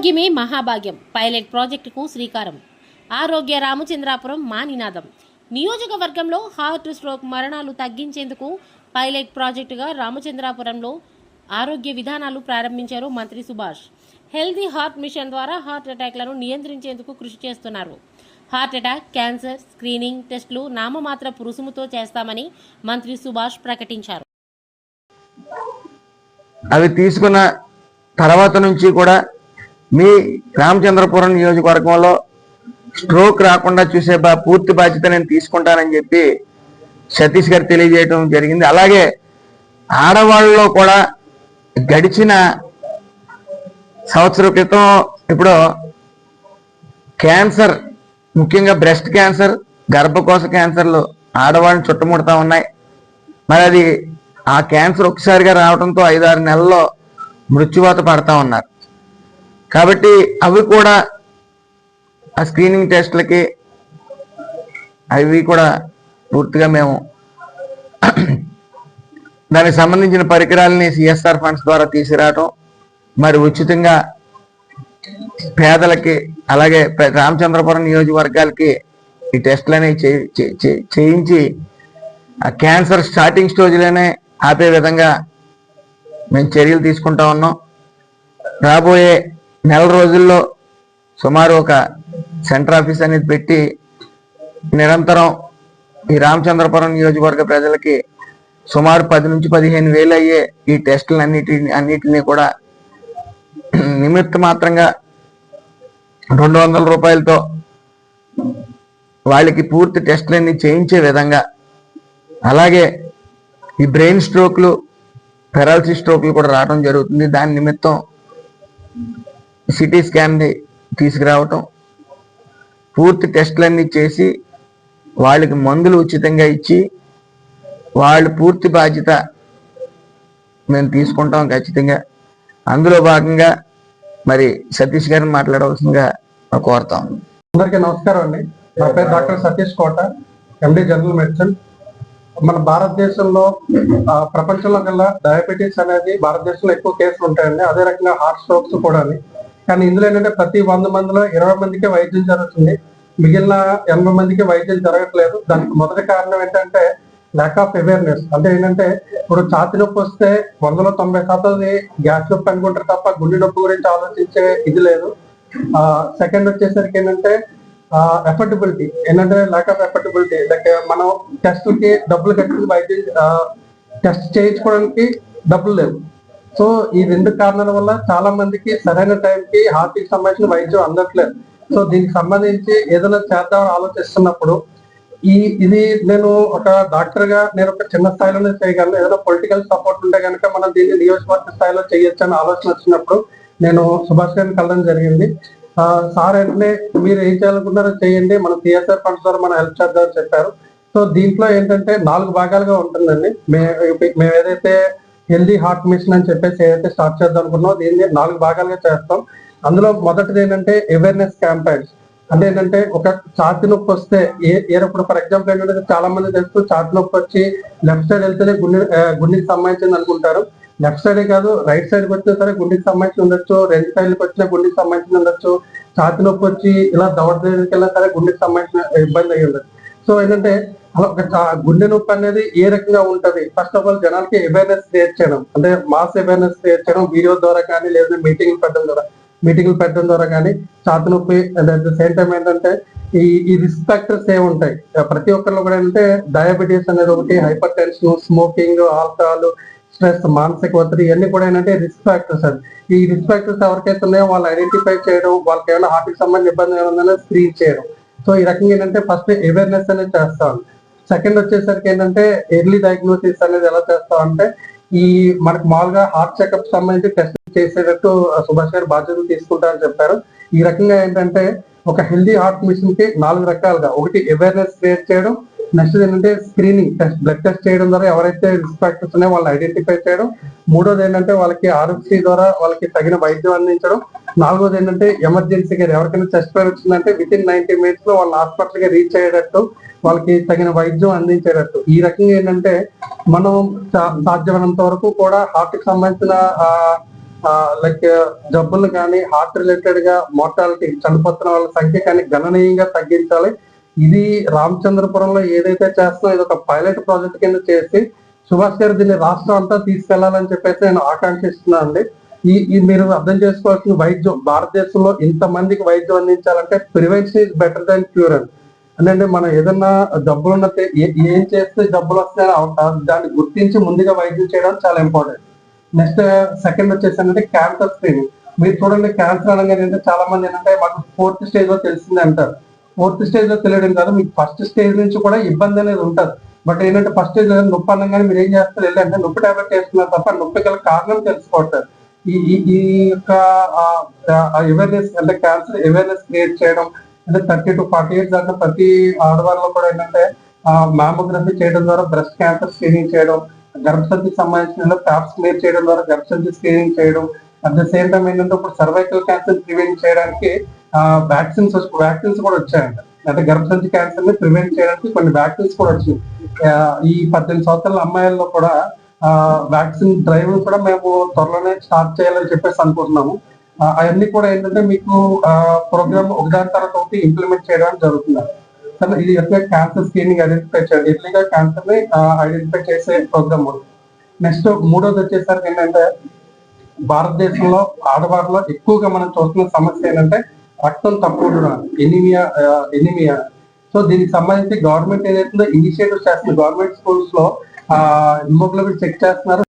ఆరోగ్యమే మహాభాగ్యం. పైలట్ ప్రాజెక్టుకు శ్రీకారం. ఆరోగ్య రామచంద్రాపురం మా నినాదం. నియోజకవర్గంలో హార్ట్ స్ట్రోక్ మరణాలు తగ్గించేందుకు పైలట్ ప్రాజెక్టుగా రామచంద్రాపురంలో ఆరోగ్య విధానాలు ప్రారంభించారు మంత్రి సుభాష్. హెల్దీ హార్ట్ మిషన్ ద్వారా హార్ట్ అటాక్లను నియంత్రించేందుకు కృషి చేస్తున్నారు. హార్ట్ అటాక్ క్యాన్సర్ స్క్రీనింగ్ టెస్టులు నామమాత్రపు రుసుముతో చేస్తామని మంత్రి సుభాష్ ప్రకటించారు. అవి తీసుకున్న తర్వాత నుంచి కూడా మీ రామచంద్రపురం నియోజకవర్గంలో స్ట్రోక్ రాకుండా చూసే బా పూర్తి బాధ్యత నేను తీసుకుంటానని చెప్పి సతీష్ గారు తెలియజేయడం జరిగింది. అలాగే ఆడవాళ్ళలో కూడా గడిచిన సంవత్సరం క్రితం ఇప్పుడు క్యాన్సర్ ముఖ్యంగా బ్రెస్ట్ క్యాన్సర్ గర్భకోశ క్యాన్సర్లు ఆడవాళ్ళని చుట్టుముడతా ఉన్నాయి. మరి అది ఆ క్యాన్సర్ ఒకసారిగా రావడంతో ఐదారు నెలల్లో మృత్యువాత పడతా ఉన్నారు. కాబట్టి అవి కూడా ఆ స్క్రీనింగ్ టెస్ట్లకి అవి కూడా పూర్తిగా మేము దానికి సంబంధించిన పరికరాలని సిఎస్ఆర్ ఫండ్స్ ద్వారా తీసుకురావటం మరి ఉచితంగా పేదలకి అలాగే రామచంద్రపురం నియోజకవర్గాలకి ఈ టెస్ట్లని చే- చేయించి ఆ క్యాన్సర్ స్టార్టింగ్ స్టేజ్లోనే ఆపే విధంగా మేము చర్యలు తీసుకుంటా ఉన్నాం. రాబోయే నెల రోజుల్లో సుమారు ఒక సెంటర్ ఆఫీస్ అనేది పెట్టి నిరంతరం ఈ రామచంద్రపురం నియోజకవర్గ ప్రజలకి సుమారు పది నుంచి పదిహేను వేలు అయ్యే ఈ టెస్టులు అన్నిటిని అన్నిటిని కూడా నిమిత్త మాత్రంగా రెండు వందల రూపాయలతో వాళ్ళకి పూర్తి టెస్టులన్నీ చేయించే విధంగా అలాగే ఈ బ్రెయిన్ స్ట్రోక్లు పెరాలసిస్ స్ట్రోక్లు కూడా రావడం జరుగుతుంది. దాని నిమిత్తం సిటీ స్కాన్ని తీసుకురావటం పూర్తి టెస్టులన్నీ చేసి వాళ్ళకి మందులు ఉచితంగా ఇచ్చి వాళ్ళు పూర్తి బాధ్యత మేము తీసుకుంటాం ఖచ్చితంగా. అందులో భాగంగా మరి సతీష్ గారిని మాట్లాడవలసిందిగా కోరుతాం. అందరికీ నమస్కారం అండి. నా పేరు doctor Satish Kota MD general medicine. మన భారతదేశంలో ఆ, ప్రపంచంలో కల్లా డయాబెటీస్ అనేది భారతదేశంలో ఎక్కువ కేసులు ఉంటాయండి. అదే రకంగా హార్ట్ స్ట్రోక్స్ కూడా కానీ ఇందులో ఏంటంటే ప్రతి వంద మందిలో ఇరవై మందికి వైద్యం జరుగుతుంది. మిగిలిన ఎనభై మందికి వైద్యం జరగట్లేదు. దానికి మొదటి కారణం ఏంటంటే ల్యాక్ ఆఫ్ అవేర్నెస్ అంటే ఏంటంటే ఇప్పుడు ఛాతి నొప్పి వస్తే వందలో తొంభై శాతం గ్యాస్ నొప్పి అనుకుంటారు తప్ప గుండె నొప్పి గురించి ఆలోచించే ఇది లేదు. సెకండ్ వచ్చేసరికి ఏంటంటే ఎఫర్టబిలిటీ ఏంటంటే ల్యాక్ ఆఫ్ ఎఫర్టబిలిటీ లైక్ మనం టెస్ట్కి డబ్బులు కట్టి వైద్యం టెస్ట్ చేయించుకోవడానికి డబ్బులు లేవు. సో ఈ రెండు కారణాల వల్ల చాలా మందికి సరైన టైంకి హార్ట్కి సంబంధించిన వైద్యం అందట్లేదు. సో దీనికి సంబంధించి ఏదైనా చేద్దామని ఆలోచిస్తున్నప్పుడు ఈ ఇది నేను ఒక డాక్టర్గా నేను ఒక చిన్న స్థాయిలోనే చేయగలను. ఏదైనా పొలిటికల్ సపోర్ట్ ఉంటే కనుక మనం దీన్ని నియోజకవర్గ స్థాయిలో చేయొచ్చు అని ఆలోచన వచ్చినప్పుడు నేను సుభాష్ గారిని కలడం జరిగింది. సార్ వెంటనే మీరు ఏం చేయాలనుకున్నారో చేయండి. మన సిఎస్ఆర్ ఫండ్స్ ద్వారా మనం హెల్ప్ చేద్దామని చెప్పారు. సో దీంట్లో ఏంటంటే నాలుగు భాగాలుగా ఉంటుందండి. మే- మేము ఏదైతే హెల్దీ హార్ట్ మిషన్ అని చెప్పేసి ఏదైతే స్టార్ట్ చేద్దాం అనుకున్నామో దీన్ని నాలుగు భాగాలుగా చేస్తాం. అందులో మొదటిది ఏంటంటే అవేర్నెస్ క్యాంపెయిన్స్ అంటే ఏంటంటే ఒక ఛాతి నొప్పి వస్తే ఏ ఏరప్పుడు ఫర్ ఎగ్జాంపుల్ ఏంటంటే చాలా మంది తెలుసు ఛాతి నొప్పి వచ్చి లెఫ్ట్ సైడ్ వెళ్తేనే గుండె గుండెకి సంబంధించింది అనుకుంటారు. లెఫ్ట్ సైడ్ కాదు రైట్ సైడ్కి వచ్చినా సరే గుండెకి సంబంధించి ఉండొచ్చు రెండు సైడ్కి వచ్చినా గుండెకి సంబంధించి ఉండొచ్చు ఛాతి నొప్పి వచ్చి ఇలా దవడ దగ్గరికి వెళ్ళినా సరే గుండెకి సంబంధించిన ఇబ్బంది అయ్యి ఉండదు సో ఏంటంటే ఒక గుండె నొప్పి అనేది ఏ రకంగా ఉంటది? ఫస్ట్ ఆఫ్ ఆల్ జనాలకి అవేర్నెస్ క్రియేట్ చేయడం అంటే మాస్ అవేర్నెస్ క్రియేట్ చేయడం వీడియో ద్వారా కానీ లేదా మీటింగ్ పెట్టడం ద్వారా మీటింగ్లు పెట్టడం ద్వారా కానీ ఛాతి నొప్పి and at the same time ఏంటంటే ఈ ఈ రిస్క్ ఫ్యాక్టర్స్ ఏ ఉంటాయి. ప్రతి ఒక్కరిలో కూడా ఏంటంటే డయాబెటీస్ అనేది ఒకటి hypertension smoking alcohol stress మానసిక ఒత్తిడి ఇవన్నీ కూడా ఏంటంటే రిస్క్ ఫ్యాక్టర్స్ అది ఈ రిస్క్ ఫ్యాక్టర్స్ ఎవరికైతే ఉన్నాయో వాళ్ళు ఐడెంటిఫై చేయడం వాళ్ళకి ఏమైనా హార్ట్కి సంబంధించిన ఇబ్బంది ఏమైనా స్క్రీన్ చేయడం. సో ఈ రకంగా ఏంటంటే ఫస్ట్ అవేర్నెస్ అనేది చేస్తాను. సెకండ్ వచ్చేసరికి ఏంటంటే ఎర్లీ డయాగ్నోసిస్ అనేది ఎలా చేస్తాం అంటే ఈ మనకు మామూలుగా హార్ట్ చెకప్ సంబంధించి టెస్ట్ చేసేటట్టు సుభాష్ గారు బాధ్యతలు తీసుకుంటారని చెప్పారు. ఈ రకంగా ఏంటంటే ఒక హెల్దీ హార్ట్ మిషన్కి నాలుగు రకాలుగా ఒకటి అవేర్నెస్ క్రియేట్ చేయడం నెక్స్ట్ ఏంటంటే స్క్రీనింగ్ టెస్ట్ బ్లడ్ టెస్ట్ చేయడం ద్వారా ఎవరైతే రిస్క్ ఫ్యాక్టర్స్ ఉన్నాయో వాళ్ళని ఐడెంటిఫై చేయడం. మూడోది ఏంటంటే వాళ్ళకి ఆరోగ్య ద్వారా వాళ్ళకి తగిన వైద్యం అందించడం. నాలుగోది ఏంటంటే ఎమర్జెన్సీ కేర్ ఎవరికైనా చెస్ట్ పెయిన్ వచ్చిందంటే విత్ ఇన్ నైన్టీ మినిట్స్లో వాళ్ళ హాస్పిటల్కి రీచ్ అయ్యేటట్టు వాళ్ళకి తగిన వైద్యం అందించేటట్టు. ఈ రకంగా ఏంటంటే మనం సాధ్యమైనంత వరకు కూడా హార్ట్కి సంబంధించిన లైక్ జబ్బులు కానీ హార్ట్ రిలేటెడ్గా మోర్టాలిటీ చనిపోతున్న వాళ్ళ సంఖ్య కానీ గణనీయంగా తగ్గించాలి. ఇది రామచంద్రపురంలో ఏదైతే చేస్తున్నా ఇది ఒక పైలట్ ప్రాజెక్ట్ కింద చేసి సుభాష్ గారు దీన్ని రాష్ట్రం అంతా తీసుకెళ్ళాలని చెప్పేసి నేను ఆకాంక్షిస్తున్నాను అండి. ఈ మీరు అర్థం చేసుకోవాల్సిన వైద్యం. భారతదేశంలో ఇంత మందికి వైద్యం అందించాలంటే prevention is better than cure అండి అంటే మనం ఏదన్నా జబ్బులు ఉన్న ఏ- ఏం చేస్తే జబ్బులు వస్తాయని అవ- దాన్ని గుర్తించి ముందుగా వైద్యం చేయడం చాలా ఇంపార్టెంట్ నెక్స్ట్ సెకండ్ వచ్చేసంటే క్యాన్సర్ స్క్రీనింగ్ మీరు చూడండి క్యాన్సర్ అనగానే అంటే చాలా మంది ఏంటంటే మాకు ఫోర్త్ స్టేజ్లో తెలిసింది అంటారు. ఫోర్త్ స్టేజ్లో తెలియడం కాదు మీకు ఫస్ట్ స్టేజ్ నుంచి కూడా ఇబ్బంది అనేది ఉంటుంది. బట్ ఏంటంటే ఫస్ట్ స్టేజ్లో నొప్పి అనగానే మీరు ఏం చేస్తారు? వెళ్ళంటే నొప్పి టాబ్లెట్ వేస్తున్నారు తప్ప నొప్పి గల కారణం తెలుసుకోవట్లేదు. ఈ ఈ- ఈ యొక్క అవేర్నెస్ అంటే క్యాన్సర్ అవేర్నెస్ క్రియేట్ చేయడం అంటే థర్టీ టు ఫార్టీ ఇయర్స్ దాకా ప్రతి ఆడవారిలో కూడా ఏంటంటే మామోగ్రఫీ చేయడం ద్వారా బ్రెస్ట్ క్యాన్సర్ స్క్రీనింగ్ చేయడం గర్భసంధికి సంబంధించిన ప్యాప్స్ క్లియర్ చేయడం ద్వారా గర్భసంధి స్క్రీనింగ్ చేయడం అట్ ద సేమ్ టైం ఏంటంటే ఇప్పుడు సర్వైకల్ క్యాన్సర్ ప్రివెంట్ చేయడానికి వ్యాక్సిన్స్ వ్యాక్సిన్స్ కూడా వచ్చాయంట. అంటే గర్భసంచి క్యాన్సర్ని ప్రివెంట్ చేయడానికి కొన్ని వ్యాక్సిన్స్ కూడా వచ్చాయి. ఈ పద్దెనిమిది సంవత్సరాల అమ్మాయిల్లో కూడా వ్యాక్సిన్ డ్రైవ్ కూడా మేము త్వరలోనే స్టార్ట్ చేయాలని చెప్పేసి అనుకుంటున్నాము. అవన్నీ కూడా ఏంటంటే మీకు ప్రోగ్రామ్ ఒకదాని తర్వాత ఒకటి ఇంప్లిమెంట్ చేయడం జరుగుతుంది. సరే ఇది ఎట్లా క్యాన్సర్ స్క్రీనింగ్ ఐడెంటిఫై చేయాలి? ఎర్లీగా క్యాన్సర్ని ఐడెంటిఫై చేసే ప్రోగ్రామ్ నెక్స్ట్ మూడోది వచ్చేసరికి ఏంటంటే భారతదేశంలో ఆడవారిలో ఎక్కువగా మనం చూస్తున్న సమస్య ఏంటంటే రక్తం తక్కువ ఎనిమియా ఎనిమియా సో దీనికి సంబంధించి గవర్నమెంట్ ఏదైతుందో ఇనిషియేటివ్ చేస్తుంది. గవర్నమెంట్ స్కూల్స్లో హిమోగ్లోబిన్ చెక్ చేస్తున్నారు.